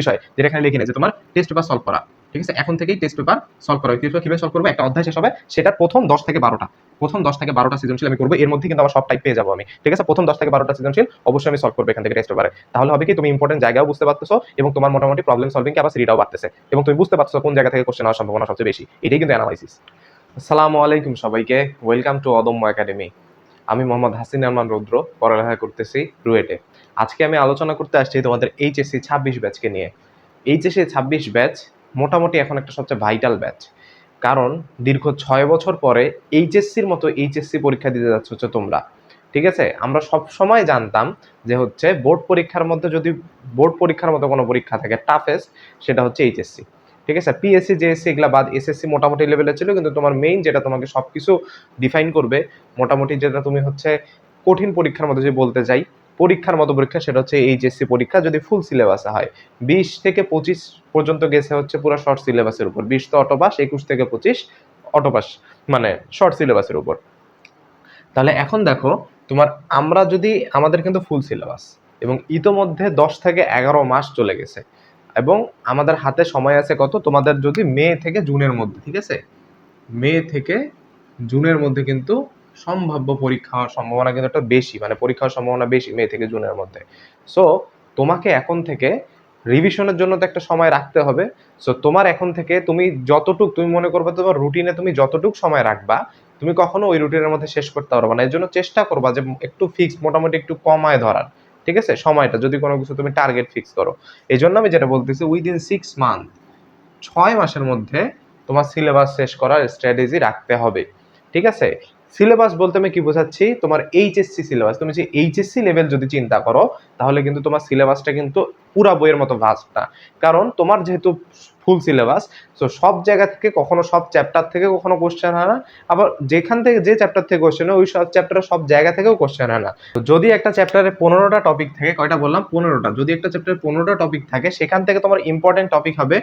বিষয়, যেটা এখানে লিখে যে তোমার টেস্ট পেপার সলভ করা। ঠিক আছে? এখন থেকেই টেস্ট পেপার সলভ করা। টেস্ট পেপার কীভাবে সলভ করব? একটা অধ্যায় শেষ হবে সেটার প্রথম দশ থেকে বারোটা। প্রথম দশ থেকে বারোটা সৃজনশীল আমি করব। এর মধ্যে কিন্তু আমার সব টাইপ পেয়ে যাব আমি। ঠিক আছে? প্রথম দশ থেকে বারোটা সৃজনশীল অবশ্যই আমি সলভ করব এখান থেকে টেস্ট পেপারে তাহলে হবে কি? তুমি ইম্পর্টেন্ট জায়গাও বুঝতে পারতেছো এবং তোমার মোটামুটি প্রবলেম সলভিং আবার সিরিটাও বাড়তেছে। এবং তুমি বুঝতে পারছ কোন জায়গা থেকে কোশ্চেন হওয়ার সম্ভাবনা সবচেয়ে বেশি। এটাই কিন্তু অ্যানালাইসিস আসসালামু আলাইকুম সবাইকে। ওয়েলকাম টু অদম্য একাডেমি আমি মোহাম্মদ হাসিন আরমান রৌদ্র, পড়ালেখা করতেছি রুয়েটে। আজকে আমি আলোচনা করতে আসছি তোমাদের এইচএসসি ছাব্বিশ ব্যাচকে নিয়ে। এইচএসসি ছাব্বিশ ব্যাচ মোটামুটি এখন একটা সবচেয়ে ভাইটাল ব্যাচ। কারণ দীর্ঘ ছয় বছর পরে এইচএসসির মতো এইচএসসি পরীক্ষা দিতে যাচ্ছ হচ্ছে তোমরা। ঠিক আছে? আমরা সব সময় জানতাম যে হচ্ছে বোর্ড পরীক্ষার মধ্যে যদি বোর্ড পরীক্ষার মতো কোনো পরীক্ষা থাকে টাফেস্ট সেটা হচ্ছে এইচএসসি। ঠিক আছে? পিএসসি জেএসসি এগুলা বাদ এসএসসি মোটামুটি লেভেলে ছিল, কিন্তু তোমার মেইন যেটা তোমাকে সব কিছু ডিফাইন করবে, মোটামুটি যেটা তুমি হচ্ছে কঠিন পরীক্ষার মধ্যে যদি বলতে যাই পরীক্ষার মতো পরীক্ষা, সেটা হচ্ছে এইচএসসি পরীক্ষা, যদি ফুল সিলেবাসে হয়। বিশ থেকে পঁচিশ পর্যন্ত গেছে হচ্ছে পুরো শর্ট সিলেবাসের উপর। বিশ তো অটোপাস একুশ থেকে পঁচিশ অটোপাস মানে শর্ট সিলেবাসের উপর। তাহলে এখন দেখো, তোমার আমরা যদি, আমাদের কিন্তু ফুল সিলেবাস এবং ইতোমধ্যে দশ থেকে এগারো মাস চলে গেছে। এবং আমাদের হাতে সময় আছে কত? তোমাদের যদি মে থেকে জুনের মধ্যে, ঠিক আছে? মে থেকে জুনের মধ্যে কিন্তু সম্ভাব্য পরীক্ষা হওয়ার সম্ভাবনা কিন্তু একটা বেশি মানে পরীক্ষা হওয়ার সম্ভাবনা বেশি মে থেকে জুনের মধ্যে। সো তোমাকে এখন থেকে রিভিশনের জন্য তো একটা সময় রাখতে হবে। সো তোমার এখন থেকে তুমি যতটুক, তুমি মনে করবে তোমার রুটিনে তুমি যতটুক সময় রাখবা, তুমি কখনো ওই রুটিনের মধ্যে শেষ করতে পারবে না। এর জন্য চেষ্টা করবা যে একটু ফিক্স মোটামুটি একটু কমায় ধরার। ঠিক আছে? সময়টা, যদি কোনো কিছু তুমি টার্গেট ফিক্স করো। এই জন্য আমি যেটা বলতেছি উইদিন সিক্স মান্থ ছয় মাসের মধ্যে তোমার সিলেবাস শেষ করার স্ট্র্যাটেজি রাখতে হবে। ঠিক আছে? সিলেবাস বলতে আমি কি বোঝাচ্ছি? তোমার এইচএসসি সিলেবাস তুমি যে এইচএসসি লেভেল যদি চিন্তা করো, তাহলে কিন্তু তোমার সিলেবাসটা কিন্তু পুরা বইয়ের মতো ভাস্ট না। কারণ তোমার যেহেতু ফুল সিলেবাস তো সব জায়গা থেকে কখনো সব চ্যাপ্টার থেকে কখনো কোশ্চেন হয় না। আবার যেখান থেকে যে চ্যাপ্টার থেকে কোশ্চেন হয়, ওই সব চ্যাপ্টারের সব জায়গা থেকেও কোশ্চেন হয় না। যদি একটা চ্যাপ্টারে পনেরোটা টপিক থাকে, কয়টা বললাম? পনেরোটা। যদি একটা চ্যাপ্টারে পনেরোটা টপিক থাকে, সেখান থেকে তোমার ইম্পর্টেন্ট টপিক হবে,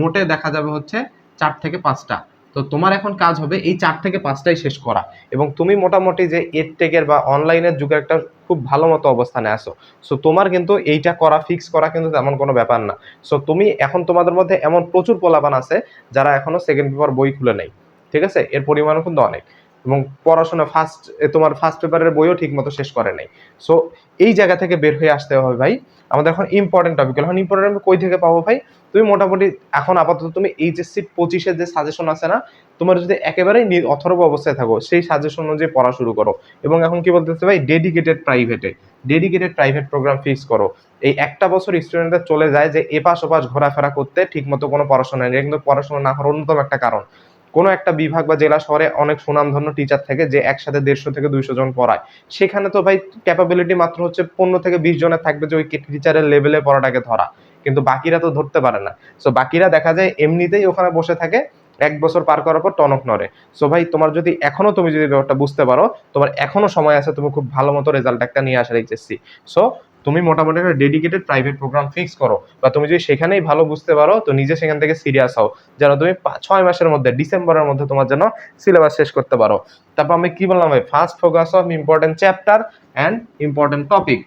মোটে দেখা যাবে হচ্ছে চার থেকে পাঁচটা। তো তোমার এখন কাজ হবে এই চার থেকে পাঁচটাই শেষ করা। এবং তুমি মোটামুটি যে এডটেকের বা অনলাইনের যুগের একটা খুব ভালো মতো অবস্থানে আসো সো তোমার কিন্তু এইটা করা ফিক্স করা কিন্তু তেমন কোনো ব্যাপার না। সো তুমি এখন তোমাদের মধ্যে এমন প্রচুর পোলাপান আছে, যারা এখনও সেকেন্ড পেপার বই খুলে নেই। ঠিক আছে? এর পরিমাণও কিন্তু অনেক। এবং পড়াশোনা ফার্স্ট তোমার ফার্স্ট পেপারের বইও ঠিক মতো শেষ করে নাই। সো এই জায়গা থেকে বের হয়ে আসতে হবে ভাই। আমাদের এখন ইম্পর্টেন্ট টপিক এখন ইম্পর্টেন্ট কই থেকে পাবো ভাই? তুমি মোটামুটি এখন আপাতত তুমি এইচএসসি পঁচিশের যে সাজেশন আছে না, তোমার যদি একেবারেই অথর্ব অবস্থায় থাকো, সেই সাজেশন অনুযায়ী পড়া শুরু করো। এবং এখন কি বলতেছে ভাই? ডেডিকেটেড প্রাইভেটে ডেডিকেটেড প্রাইভেট প্রোগ্রাম ফিক্স করো। এই একটা বছর স্টুডেন্টদের চলে যায় যে এপাশ ওপাশ ঘোরাফেরা করতে ঠিকমতো কোনো পড়াশোনা নেই। কিন্তু পড়াশোনা না হওয়ার অন্যতম একটা কারণ। কোনো একটা বিভাগ বা জেলা শহরে অনেক সুনামধন্য টিচার থাকে যে একসাথে দেড়শো থেকে দুইশো জন পড়ায়। সেখানে তো ভাই ক্যাপাবিলিটি মাত্র হচ্ছে পনেরো থেকে বিশ জনের থাকবে যে ওই টিচারের লেভেলে পড়াটাকে ধরা। কিন্তু বাকিরা তো ধরতে পারে না। সো বাকিরা দেখা যায় এমনিতেই ওখানে বসে থাকে, এক বছর পার করার পর টনক নড়ে। সো ভাই, তোমার যদি এখনও তুমি যদি ব্যাপারটা বুঝতে পারো, তোমার এখনও সময় আছে, তুমি খুব ভালো মতো রেজাল্ট একটা নিয়ে আসার এইচএসসি সো তুমি মোটামুটি একটা ডেডিকেটেড প্রাইভেট প্রোগ্রাম ফিক্স করো। বা তুমি যদি সেখানেই ভালো বুঝতে পারো, তো নিজে সেখান থেকে সিরিয়াস হও। যেন তুমি ছয় মাসের মধ্যে, ডিসেম্বরের মধ্যে তোমার যেন সিলেবাস শেষ করতে পারো। তারপর আমি কি বললাম ভাই? First focus of important chapter and important topic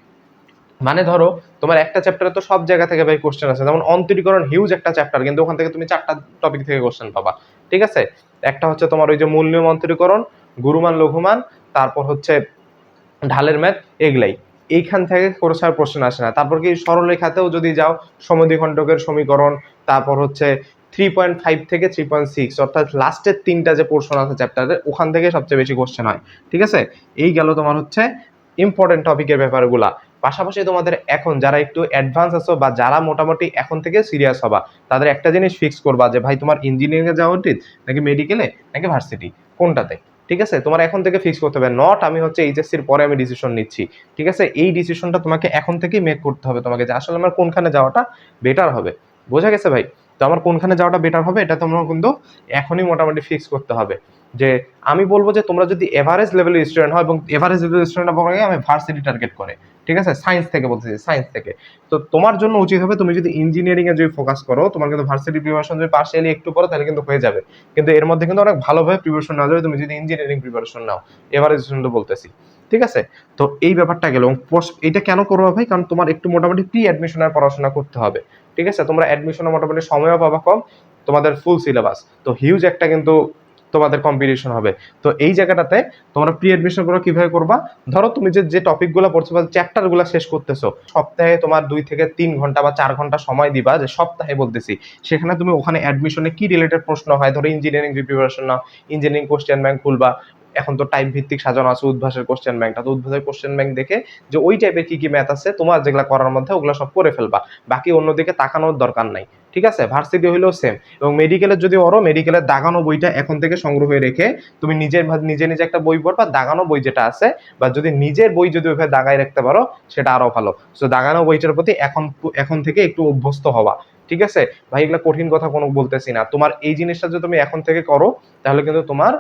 মানে ধরো তোমার একটা চ্যাপ্টারে তো সব জায়গা থেকে ভাই কোশ্চেন আছে যেমন অন্তরীকরণ হিউজ একটা চ্যাপ্টার কিন্তু ওখান থেকে তুমি চারটা টপিক থেকে কোশ্চেন পাবা। ঠিক আছে? একটা হচ্ছে তোমার ওই যে মূল নিয়ম অন্তরীকরণ, গুরুমান, লঘুমান, তারপর হচ্ছে ঢালের ম্যাথ এগুলাই। এইখান থেকে কোনো সার প্রশ্ন আসে না। তারপর কি সরলরেখাতেও যদি যাও, সমদ্বিখণ্ডকের সমীকরণ, তারপর হচ্ছে থ্রি পয়েন্ট ফাইভ থেকে থ্রি পয়েন্ট সিক্স অর্থাৎ লাস্টের তিনটা যে পোর্শন আছে চ্যাপ্টারে ওখান থেকে সবচেয়ে বেশি কোশ্চেন হয়। ঠিক আছে? এই গেল তোমার হচ্ছে ইম্পর্টেন্ট টপিকের ব্যাপারগুলা। পাশাপাশি তোমাদের এখন যারা একটু অ্যাডভান্স আছো বা যারা মোটামুটি এখন থেকে সিরিয়াস হবা, তাদের একটা জিনিস ফিক্স করবা যে, ভাই, তোমার ইঞ্জিনিয়ারিং এ যাওয়া উচিত নাকি মেডিকেলে নাকি ভার্সিটি কোনটাতে? ঠিক আছে? তোমার এখন থেকে ফিক্স করতে হবে। নট আমি হচ্ছে এইচএসসির পরে আমি ডিসিশন নিচ্ছি। ঠিক আছে? এই ডিসিশনটা তোমাকে এখন থেকেই মেক করতে হবে তোমাকে যে, আসলে আমার কোনখানে যাওয়াটা বেটার হবে? বোঝা গেছে ভাই? তো আমার কোনখানে যাওয়াটা বেটার হবে, এটা তোমরা কিন্তু এখনই মোটামুটি ফিক্স করতে হবে। যে, আমি বলব যে, তোমরা যদি এভারেজ লেভেলের স্টুডেন্ট হয় এবং এভারেজ লেভেলের স্টুডেন্ট আমি ভার্সিটি টার্গেট করে। ঠিক আছে? সায়েন্স থেকে বলতেছি সায়েন্স থেকে। তো তোমার জন্য উচিত হবে, তুমি যদি ইঞ্জিনিয়ারিং এ যদি ফোকাস করো, তোমার কিন্তু ভার্সিটি প্রিপারেশন যদি পার্সিয়ালি একটু পড়ো তাহলে কিন্তু হয়ে যাবে। কিন্তু এর মধ্যে কিন্তু অনেক ভালোভাবে প্রিপারেশন নেওয়া যাবে, তুমি যদি ইঞ্জিনিয়ারিং প্রিপারেশন নাও। এভারেজ স্টুডেন্ট বলতেছি, ঠিক আছে? তো এই ব্যাপারটা গেল এটা কেন করব ভাই? কারণ তোমার একটু মোটামুটি প্রি অ্যাডমিশনের পড়াশোনা করতে হবে, ঠিক আছে? তোমরা অ্যাডমিশনে মোটামুটি সময়ও পাবা কম, তোমাদের ফুল সিলেবাস তো হিউজ একটা কিন্তু তোমাদের কম্পিটিশন হবে। তো এই জায়গাটাতে তোমরা প্রি অ্যাডমিশনগুলো কীভাবে করবা? ধরো তুমি যে যে টপিকগুলো পড়ছো বা চ্যাপ্টারগুলো শেষ করতেছো, সপ্তাহে তোমার দুই থেকে তিন ঘণ্টা বা চার ঘণ্টা সময় দিবা, যে সপ্তাহে বলতেছি, সেখানে তুমি ওখানে অ্যাডমিশনে কি রিলেটেড প্রশ্ন হয়? ধরো ইঞ্জিনিয়ারিং প্রিপারেশন নাও ইঞ্জিনিয়ারিং কোশ্চেন ব্যাংক খুলবা এখন তো টাইপ ভিত্তিক সাজানো আছে উদ্ভাসের কোশ্চেন ব্যাংকটা তো উদ্ভাসের কোশ্চেন ব্যাংক দেখে যে ওই টাইপের কি কি ম্যাথ আছে, তোমার যেগুলো করার মধ্যে ওগুলো সব করে ফেলবা। বাকি অন্যদিকে তাকানোর দরকার নাই। ঠিক আছে? ভার্সিটি হইলেও সেম এবং মেডিকেলের যদি অরো মেডিকেলের দাগানো বইটা এখন থেকে সংগ্রহ করে রেখে তুমি নিজের নিজে নিজে একটা বই পড়বা, দাগানো বই যেটা আছে, বা যদি নিজের বই যদি ওইভাবে দাগায় রাখতে পারো, সেটা আরও ভালো। সো দাগানো বইটার প্রতি এখন এখন থেকে একটু অভ্যস্ত হওয়া। ঠিক আছে? ভাই, এগুলো কঠিন কথা কোনো বলতেছি না। তোমার এই জিনিসটা যদি তুমি এখন থেকে করো, তাহলে কিন্তু তোমার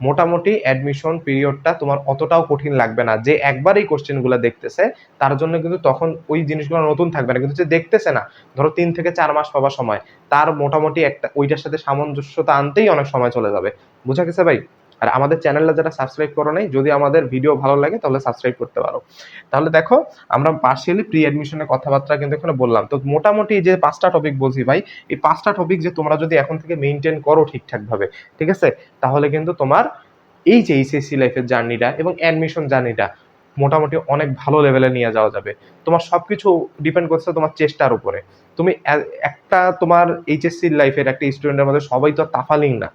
মোটামুটি অ্যাডমিশন পিরিয়ডটা তোমার অতটাও কঠিন লাগবে না। যে একবার এই কোশ্চেনগুলো দেখতেছে, তার জন্য কিন্তু তখন ওই জিনিসগুলো নতুন থাকবে না। কিন্তু যে দেখতেছে না, ধরো তিন থেকে চার মাস পাওয়া সময়, তার মোটামুটি একটা, ওইটার সাথে সামঞ্জস্যতা আনতেই অনেক সময় চলে যাবে। বুঝা গেছে ভাই? আর আমাদের চ্যানেলটা যারা সাবস্ক্রাইব করো নাই, যদি আমাদের ভিডিও ভালো লাগে, তাহলে সাবস্ক্রাইব করতে পারো। তাহলে দেখো, আমরা পার্সিয়ালি প্রি অ্যাডমিশনের কথাবার্তা কিন্তু এখানে বললাম। তো মোটামুটি যে পাঁচটা টপিক বলছি ভাই, এই পাঁচটা টপিক যে তোমরা যদি এখন থেকে মেনটেন করো ঠিকঠাকভাবে, ঠিক আছে? তাহলে কিন্তু তোমার এই যে এইচএসসি লাইফের জার্নিটা এবং অ্যাডমিশন জার্নিটা মোটামুটি অনেক ভালো লেভেলে নিয়ে যাওয়া যাবে। তোমার সবকিছু ডিপেন্ড করছে তোমার চেষ্টার উপরে। তুমি একটা তোমার এইচএসসি লাইফের একটা স্টুডেন্টের মধ্যে সবাই তো তাফালিং না।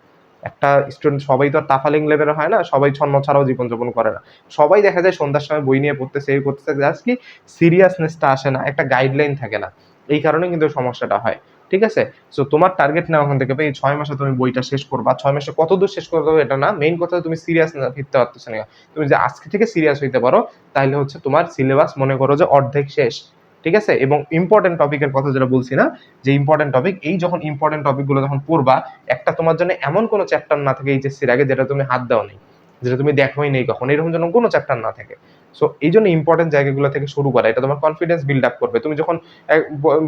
একটা স্টুডেন্ট সবাই তো আর তাফালিং লেভেলের হয় না, সবাই ছন্ন ছাড়াও জীবনযাপন করে না। সবাই দেখা যায় সন্ধ্যার সময় বই নিয়ে পড়তেছে এই করতেছে জাস্ট কি সিরিয়াসনেসটা আসে না, একটা গাইডলাইন থাকে না। এই কারণে কিন্তু সমস্যাটা হয়, ঠিক আছে? সো তোমার টার্গেট নেওয়া ওখান থেকে, এই ছয় মাসে তুমি বইটা শেষ করবা। ছয় মাসে কত দূর শেষ করতে হবে এটা না মেইন কথা তুমি সিরিয়াস না, ফিরতে পারতেছো না। তুমি যে আজকে থেকে সিরিয়াস হইতে পারো তাহলে হচ্ছে তোমার সিলেবাস মনে করো যে অর্ধেক শেষ। ঠিক আছে? এবং ইম্পর্টেন্ট টপিকের কথা যেটা বলছি না, যে ইম্পর্টেন্ট টপিক এই যখন ইম্পর্টেন্ট টপিকগুলো যখন পড়বা, একটা তোমার জন্য এমন কোনো চ্যাপ্টার না থাকে এইচএসসির আগে যেটা তুমি হাত দাও নেই যেটা তুমি দেখোই নেই কখন, এরকম যেন কোনো চ্যাপ্টার না থাকে। সো এই জন্য ইম্পর্টেন্ট জায়গাগুলো থেকে শুরু করা, এটা তোমার কনফিডেন্স বিল্ড আপ করবে। তুমি যখন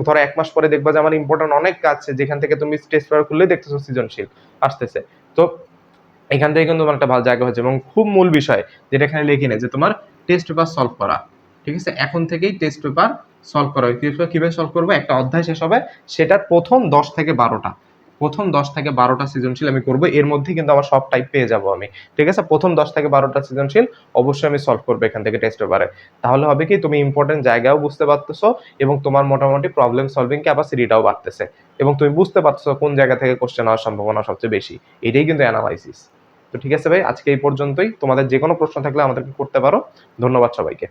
ধরো এক মাস পরে দেখবা যে আমার ইম্পর্টেন্ট অনেক কাজ আছে, যেখান থেকে তুমি স্টেজ পেপার খুললে দেখতেছো সৃজনশীল, আসতেছে। তো, এখান থেকে কিন্তু তোমার একটা ভালো জায়গা হচ্ছে এবং খুব মূল বিষয়, যেটা এখানে লিখি নেই, যে তোমার টেস্ট পেপার সলভ করা, ঠিক আছে? এখন থেকেই টেস্ট পেপার সলভ করা হয়। পেপার কীভাবে সলভ করব? একটা অধ্যায় শেষ হবে। সেটার প্রথম দশ থেকে বারোটা। প্রথম দশ থেকে বারোটা সৃজনশীল আমি করব। এর মধ্যে কিন্তু আমার সব টাইপ পেয়ে যাব আমি। ঠিক আছে? প্রথম দশ থেকে বারোটা সৃজনশীল অবশ্যই আমি সলভ করব এখান থেকে টেস্ট পেপারে তাহলে হবে কি? তুমি ইম্পর্টেন্ট জায়গাও বুঝতে পারতেছো এবং তোমার মোটামুটি প্রবলেম সলভিং ক্যাপাসিটিটাও বাড়তেছে। এবং তুমি বুঝতে পারতেছো কোন জায়গা থেকে কোশ্চেন হওয়ার সম্ভাবনা সবচেয়ে বেশি। এটাই কিন্তু অ্যানালাইসিস তো ঠিক আছে ভাই? আজকে এই পর্যন্তই। তোমাদের যে কোনো প্রশ্ন থাকলে আমাদেরকে করতে পারো। ধন্যবাদ সবাইকে।